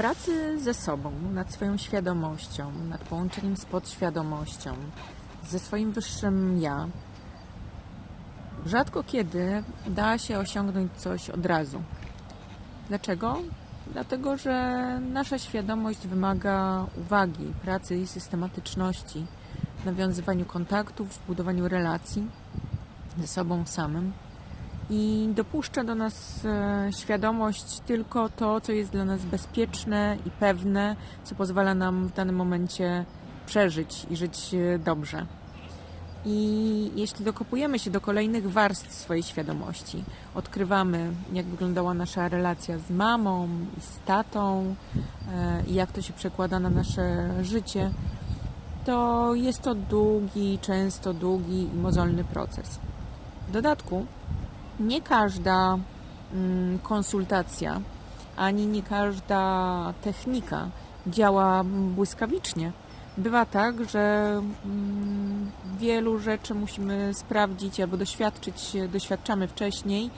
pracy ze sobą, nad swoją świadomością, nad połączeniem z podświadomością, ze swoim wyższym ja, rzadko kiedy da się osiągnąć coś od razu. Dlaczego? Dlatego, że nasza świadomość wymaga uwagi, pracy i systematyczności nawiązywaniu kontaktów, budowaniu relacji ze sobą samym i dopuszcza do nas e, świadomość tylko to, co jest dla nas bezpieczne i pewne, co pozwala nam w danym momencie przeżyć i żyć e, dobrze. I jeśli dokopujemy się do kolejnych warstw swojej świadomości, odkrywamy, jak wyglądała nasza relacja z mamą i z tatą, e, i jak to się przekłada na nasze życie, to jest to długi, często długi i mozolny proces. W dodatku, nie każda mm, konsultacja ani nie każda technika działa błyskawicznie. Bywa tak, że mm, wielu rzeczy musimy sprawdzić albo doświadczyć, doświadczamy wcześniej,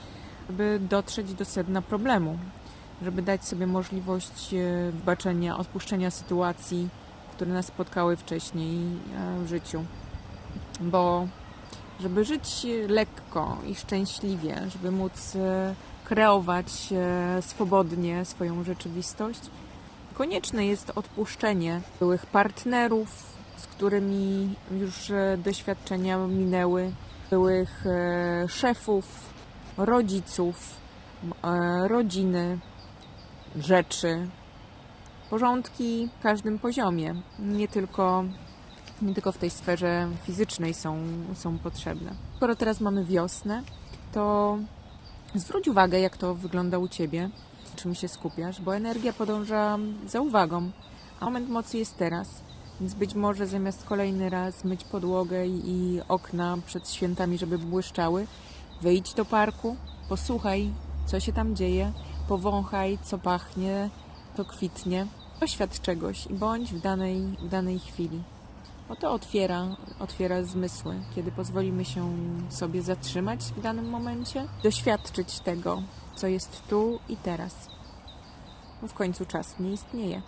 by dotrzeć do sedna problemu, żeby dać sobie możliwość e, wybaczenia, odpuszczenia sytuacji, które nas spotkały wcześniej e, w życiu. Bo żeby żyć lekko i szczęśliwie, żeby móc e, kreować e, swobodnie swoją rzeczywistość, konieczne jest odpuszczenie byłych partnerów, z którymi już e, doświadczenia minęły, byłych szefów, rodziców, rodziny, rzeczy, porządki w każdym poziomie, nie tylko nie tylko w tej sferze fizycznej są, są potrzebne. Skoro teraz mamy wiosnę, to zwróć uwagę, jak to wygląda u Ciebie, czym się skupiasz, bo energia podąża za uwagą, a moment mocy jest teraz. Więc być może zamiast kolejny raz myć podłogę i, okna przed świętami, żeby błyszczały, wyjdź do parku, posłuchaj, co się tam dzieje, powąchaj, co pachnie, co kwitnie, doświadcz czegoś i bądź w danej, w danej chwili. Bo to otwiera, otwiera zmysły, kiedy pozwolimy się sobie zatrzymać w danym momencie, doświadczyć tego, co jest tu i teraz. Bo w końcu czas nie istnieje.